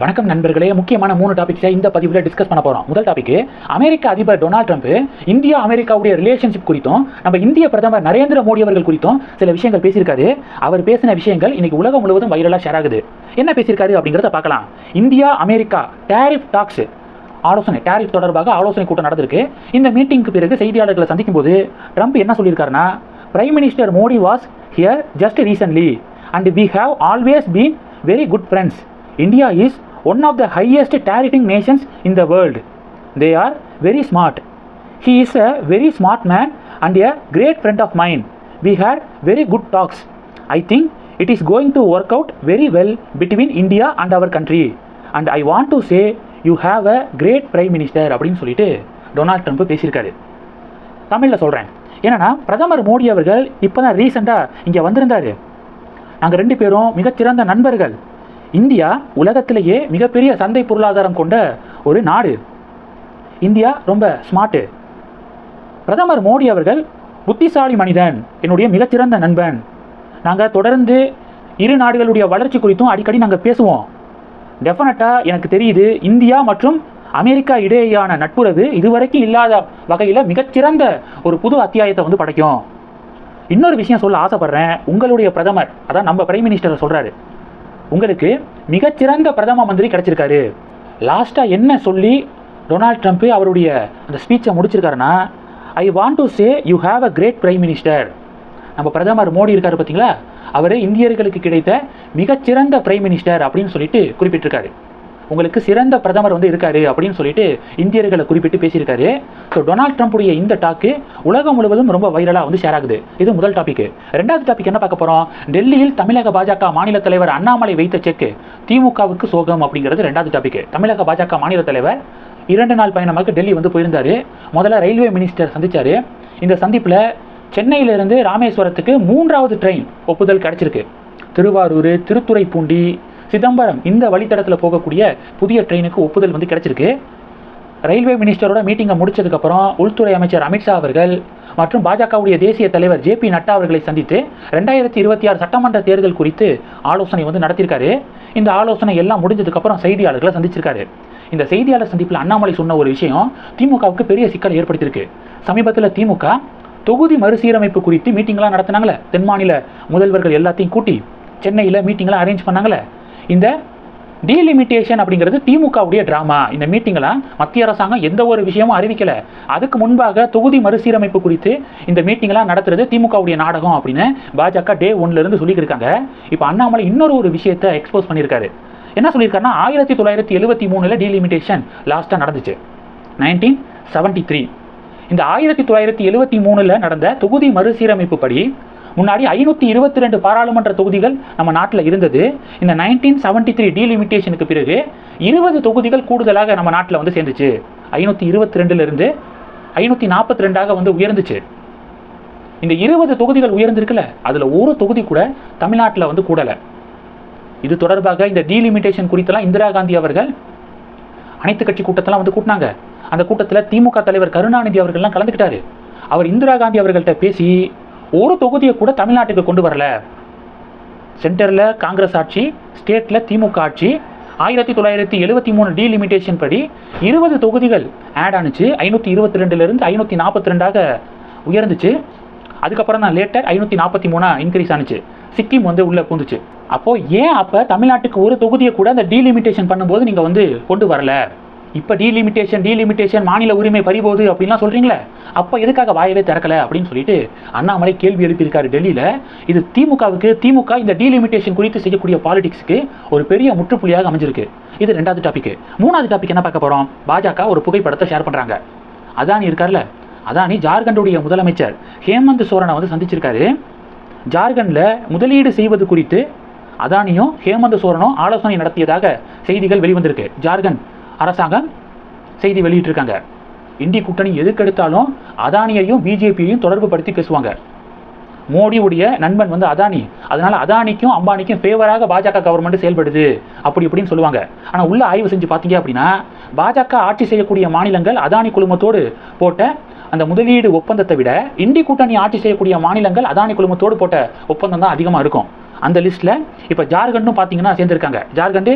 வணக்கம் நண்பர்களே. முக்கியமான மூணு டாபிக்ஸை இந்த பதிவில் டிஸ்கஸ் பண்ண போகிறோம் முதல் டாபிக் அமெரிக்க அதிபர் டொனால்ட் ட்ரம்ப் இந்தியா அமெரிக்காவுடைய ரிலேஷன்ஷிப் குறித்தும் நம்ம இந்திய பிரதமர் நரேந்திர மோடி அவர்கள் குறித்தும் சில விஷயங்கள் பேசியிருக்காரு. அவர் பேசின விஷயங்கள் இன்னைக்கு உலகம் முழுவதும் வைரலாக ஷேர் ஆகுது. என்ன பேசியிருக்காரு அப்படிங்கிறத பார்க்கலாம். இந்தியா அமெரிக்கா டேரிஃப் டாக்ஸ் ஆலோசனை டேரிஃப் தொடர்பாக ஆலோசனை கூட்டம் நடந்திருக்கு. இந்த மீட்டிங்க்கு பிறகு செய்தியாளர்களை சந்திக்கும் போது ட்ரம்ப் என்ன சொல்லியிருக்காருன்னா prime minister Modi was here just recently and we have always been very good friends India is one of the highest tariffing nations in the world they are very smart he is a very smart man and a great friend of mine we had very good talks I think it is going to work out very well between India and our country and I want to say you have a great prime minister அப்படின்னு சொல்லிட்டு Donald Trump பேசியிருக்காரு. தமிழில் சொல்கிறேன் ஏன்னா பிரதமர் மோடி அவர்கள் இப்போ தான் ரீசெண்டாக இங்கே வந்திருந்தார். நாங்கள் ரெண்டு பேரும் மிகச்சிறந்த நண்பர்கள். இந்தியா உலகத்திலேயே மிகப்பெரிய சந்தை பொருளாதாரம் கொண்ட ஒரு நாடு. இந்தியா ரொம்ப ஸ்மார்ட்டு பிரதமர் மோடி அவர்கள் புத்திசாலி மனிதன் என்னுடைய மிகச்சிறந்த நண்பன். நாங்கள் தொடர்ந்து இரு நாடுகளுடைய வளர்ச்சி குறித்தும் அடிக்கடி நாங்கள் பேசுவோம். டெஃபினட்டாக எனக்கு தெரியுது இந்தியா மற்றும் அமெரிக்கா இடையேயான நட்புறவு இதுவரைக்கும் இல்லாத வகையில் மிகச்சிறந்த ஒரு புது அத்தியாயத்தை வந்து படைக்கும். இன்னொரு விஷயம் சொல்ல ஆசைப்படுறேன் உங்களுடைய பிரதமர் அதான் நம்ம பிரைம் மினிஸ்டர் சொல்கிறாரு உங்களுக்கு மிகச்சிறந்த பிரதம மந்திரி கிடைச்சிருக்காரு. லாஸ்ட்டாக என்ன சொல்லி டொனால்ட் ட்ரம்ப் அவருடைய அந்த ஸ்பீச்சை முடிச்சிருக்காருன்னா I want to say you have a great prime minister நம்ம பிரதமர் மோடி இருக்காரு பார்த்தீங்களா அவர் இந்தியர்களுக்கு கிடைத்த மிகச்சிறந்த பிரைம் மினிஸ்டர் அப்படின்னு சொல்லிட்டு குறிப்பிட்டிருக்காரு. உங்களுக்கு சிறந்த பிரதமர் வந்து இருக்காரு அப்படின்னு சொல்லிட்டு இந்தியர்களை குறிப்பிட்டு பேசியிருக்காரு. ஸோ டொனால்ட் ட்ரம்ப்புடைய இந்த டாக்கு உலகம் முழுவதும் ரொம்ப வைரலாக வந்து ஷேர் ஆகுது. இது முதல் டாபிக் ரெண்டாவது டாபிக் என்ன பார்க்க போகிறோம் டெல்லியில் தமிழக பாஜக மாநில தலைவர் அண்ணாமலை வைத்த செக்கு திமுகவுக்கு சோகம் அப்படிங்கிறது ரெண்டாவது டாபிக் தமிழக பாஜக மாநில தலைவர் இரண்டு நாள் பயணமாக டெல்லி வந்து போயிருந்தாரு. முதல்ல ரயில்வே மினிஸ்டர் சந்திச்சாரு. இந்த சந்திப்பில் சென்னையிலிருந்து ராமேஸ்வரத்துக்கு மூன்றாவது ட்ரெயின் ஒப்புதல் கிடச்சிருக்கு. திருவாரூர் திருத்துறைப்பூண்டி சிதம்பரம் இந்த வழித்தடத்தில் போகக்கூடிய புதிய ட்ரெயினுக்கு ஒப்புதல் வந்து கிடைச்சிருக்கு. ரயில்வே மினிஸ்டரோட மீட்டிங்கை முடிச்சதுக்கப்புறம் உள்துறை அமைச்சர் அமித்ஷா அவர்கள் மற்றும் பாஜகவுடைய தேசிய தலைவர் ஜே பி நட்டா அவர்களை சந்தித்து ரெண்டாயிரத்தி இருபத்தி ஆறு சட்டமன்ற தேர்தல் குறித்து ஆலோசனை வந்து நடத்தியிருக்காரு. இந்த ஆலோசனை எல்லாம் முடிஞ்சதுக்கப்புறம் செய்தியாளர்களை சந்திச்சிருக்காரு. இந்த செய்தியாளர் சந்திப்பில் அண்ணாமலை சொன்ன ஒரு விஷயம் திமுகவுக்கு பெரிய சிக்கலை ஏற்படுத்தியிருக்கு. சமீபத்தில் திமுக தொகுதி மறுசீரமைப்பு குறித்து மீட்டிங்லாம் நடத்தினாங்களே. தென் மாநில முதல்வர்கள் எல்லாத்தையும் கூட்டி சென்னையில் மீட்டிங்லாம் அரேஞ்ச் பண்ணாங்களே. இந்த டீலிமிட்டேஷன் அப்படிங்கிறது திமுகவுடைய ட்ராமா இந்த மீட்டிங்கில் மத்திய அரசாங்கம் எந்த ஒரு விஷயமும் அறிவிக்கல. அதுக்கு முன்பாக தொகுதி மறுசீரமைப்பு குறித்து இந்த மீட்டிங்லாம் நடத்துறது திமுகவுடைய நாடகம் அப்படின்னு பாஜக டே ஒன்லேருந்து சொல்லியிருக்காங்க இப்போ அண்ணாமலை இன்னொரு ஒரு விஷயத்தை எக்ஸ்போஸ் பண்ணியிருக்காரு. என்ன சொல்லியிருக்காருன்னா ஆயிரத்தி தொள்ளாயிரத்தி எழுபத்தி மூணில் டீலிமிட்டேஷன் லாஸ்ட்டாக நடந்துச்சு. நைன்டீன் செவன்டி த்ரீ இந்த ஆயிரத்தி தொள்ளாயிரத்தி எழுபத்தி மூணில் நடந்த தொகுதி மறுசீரமைப்பு படி முன்னாடி ஐநூற்றி இருபத்தி ரெண்டு பாராளுமன்ற தொகுதிகள் நம்ம நாட்டில் இருந்தது. இந்த நைன்டீன் செவன்டி த்ரீ டீலிமிட்டேஷனுக்கு பிறகு இருபது தொகுதிகள் கூடுதலாக நம்ம நாட்டில் வந்து சேர்ந்துச்சு. ஐநூற்றி இருபத்தி ரெண்டுலேருந்து ஐநூற்றி நாற்பத்தி ரெண்டாக வந்து உயர்ந்துச்சு. இந்த இருபது தொகுதிகள் உயர்ந்திருக்குல்ல அதில் ஒரு தொகுதி கூட தமிழ்நாட்டில் வந்து கூடலை. இது தொடர்பாக இந்த டீலிமிட்டேஷன் குறித்தெல்லாம் இந்திரா காந்தி அவர்கள் அனைத்து கட்சி கூட்டத்தெல்லாம் வந்து கூட்டினாங்க. அந்த கூட்டத்தில் திமுக தலைவர் கருணாநிதி அவர்கள்லாம் கலந்துக்கிட்டாரு. அவர் இந்திரா காந்தி அவர்கள்ட்ட பேசி ஒரு தொகுதியை கூட தமிழ்நாட்டுக்கு கொண்டு வரல. சென்டரில் காங்கிரஸ் ஆட்சி ஸ்டேட்டில் திமுக ஆட்சி ஆயிரத்தி தொள்ளாயிரத்தி எழுபத்தி மூணு டீலிமிட்டேஷன் படி இருபது தொகுதிகள் ஆட் ஆனுச்சு. ஐநூற்றி இருபத்தி ரெண்டுலேருந்து ஐநூற்றி நாற்பத்தி ரெண்டாக உயர்ந்துச்சு. அதுக்கப்புறம் தான் லேட்டர் ஐநூற்றி நாற்பத்தி மூணாக இன்க்ரீஸ் ஆனுச்சு. சிக்கிம் வந்து உள்ளே பூந்துச்சு. அப்போது ஏன் அப்போ தமிழ்நாட்டுக்கு ஒரு தொகுதியை கூட அந்த டீலிமிட்டேஷன் பண்ணும்போது நீங்கள் வந்து கொண்டு வரல? இப்போ டீலிமிட்டேஷன் டீலிமிட்டேஷன் மாநில உரிமை பறிபோகுது அப்படின்லாம் சொல்கிறீங்களே அப்போ எதுக்காக வாயவே திறக்கல அப்படின்னு சொல்லிட்டு அண்ணாமலை கேள்வி எழுப்பியிருக்காரு டெல்லியில். இது திமுகவுக்கு திமுக இந்த டீலிமிட்டேஷன் குறித்து செய்யக்கூடிய பாலிடிக்ஸுக்கு ஒரு பெரிய முற்றுப்புள்ளியாக அமைஞ்சிருக்கு. இது ரெண்டாவது டாபிக் மூணாவது டாபிக் என்ன பார்க்க போகிறோம் பாஜக ஒரு புகைப்படத்தை ஷேர் பண்ணுறாங்க அதானி இருக்கார்ல? அதானி ஜார்க்கண்டுடைய முதலமைச்சர். ஹேமந்த் சோரனை வந்து சந்திச்சிருக்காரு. ஜார்க்கண்டில் முதலீடு செய்வது குறித்து அதானியும் ஹேமந்த் சோரனும் ஆலோசனை நடத்தியதாக செய்திகள் வெளிவந்திருக்கு. ஜார்க்கண்ட் அரசாங்கம் செய்தி வெளியிட்டிருக்காங்க. இந்தி கூட்டணி எதுக்கெடுத்தாலும் அதானியையும் பிஜேபியையும் தொடர்பு படுத்தி பேசுவாங்க. மோடியுடைய நண்பன் வந்து அதானி. அதனால அதானிக்கும் அம்பானிக்கும் ஃபேவராக பாஜக கவர்மெண்ட் செயல்படுது. அப்படி இப்படின்னு சொல்லுவாங்க. ஆனால் உள்ள ஆய்வு செஞ்சு பார்த்தீங்க அப்படின்னா பாஜக ஆட்சி செய்யக்கூடிய மாநிலங்கள் அதானி குழுமத்தோடு போட்ட அந்த முதலீடு ஒப்பந்தத்தை விட இந்தி கூட்டணி ஆட்சி செய்யக்கூடிய மாநிலங்கள் அதானி குழுமத்தோடு போட்ட ஒப்பந்தம் தான் அதிகமாக இருக்கும். அந்த லிஸ்ட்டில் இப்போ ஜார்க்கண்டும் பார்த்தீங்கன்னா சேர்ந்துருக்காங்க. ஜார்க்கண்டு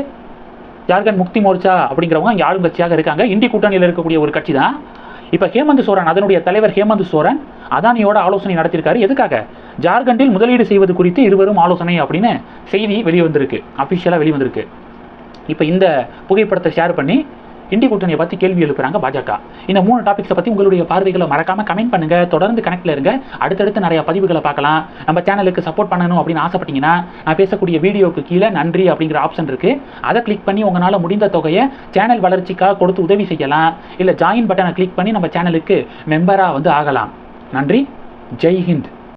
ஜார்க்கண்ட் முக்தி மோர்ச்சா அப்படிங்கிறவங்க இங்கே ஆளும் கட்சியாக இருக்காங்க. இந்தி கூட்டணியில் இருக்கக்கூடிய ஒரு கட்சி தான் இப்போ ஹேமந்த் சோரன் அதனுடைய தலைவர் ஹேமந்த் சோரன் அதானியோட ஆலோசனை நடத்தியிருக்காரு எதுக்காக? ஜார்க்கண்டில் முதலீடு செய்வது குறித்து இருவரும் ஆலோசனை அப்படின்னு செய்தி வெளிவந்திருக்கு. அஃபிஷியலாக வெளிவந்திருக்கு. இப்போ இந்த புகைப்படத்தை ஷேர் பண்ணி இந்தி கூட்டணியை பற்றி கேள்வி எழுப்புறாங்க பாஜக. இந்த மூணு டாபிக்ஸை பற்றி உங்களுடைய பார்வைகளை மறக்காம கமெண்ட் பண்ணுங்க. தொடர்ந்து கனெக்ட்ல இருங்க. அடுத்தடுத்து நிறைய பதிவுகளை பார்க்கலாம். நம்ம சேனலுக்கு சப்போர்ட் பண்ணணும் அப்படின்னு ஆசைப்பட்டீங்கன்னா நான் பேசக்கூடிய வீடியோக்கு கீழே நன்றி அப்படிங்கிற ஆப்ஷன் இருக்கு. அதை கிளிக் பண்ணி உங்களால் முடிந்த தொகையை சேனல் வளர்ச்சிக்காக கொடுத்து உதவி செய்யலாம். இல்லை ஜாயின் பட்டனை கிளிக் பண்ணி நம்ம சேனலுக்கு மெம்பராக வந்து ஆகலாம். நன்றி. ஜெய் ஹிந்த்.